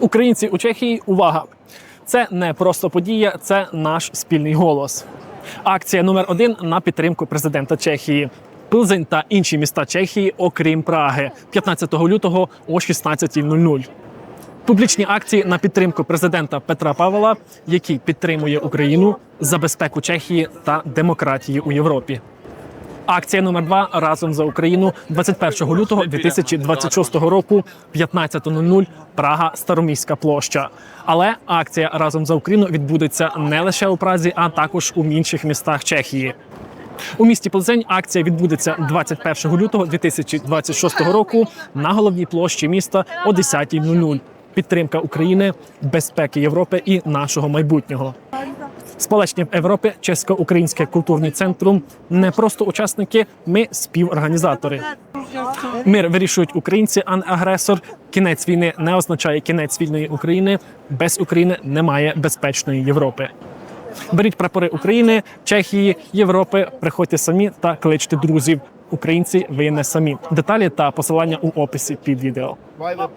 Українці у Чехії, увага! Це не просто подія, це наш спільний голос. Акція номер один на підтримку президента Чехії. Пилзень та інші міста Чехії, окрім Праги, 15 лютого о 16.00. Публічні акції на підтримку президента Петра Павла, який підтримує Україну за безпеку Чехії та демократії у Європі. Акція номер 2 разом за Україну 21 лютого 2026 року, 15.00, Прага, Староміська площа. Але акція разом за Україну відбудеться не лише у Празі, а також у інших містах Чехії. У місті Плзень акція відбудеться 21 лютого 2026 року на головній площі міста о 10.00. Підтримка України, безпеки Європи і нашого майбутнього. Сполучені в Європі Чесько-Українське культурний центрум не просто учасники, ми співорганізатори. Мир вирішують українці, а не агресор. Кінець війни не означає кінець вільної України. Без України немає безпечної Європи. Беріть прапори України, Чехії, Європи. Приходьте самі та кличте друзів. Українці, ви не самі. Деталі та посилання у описі під відео.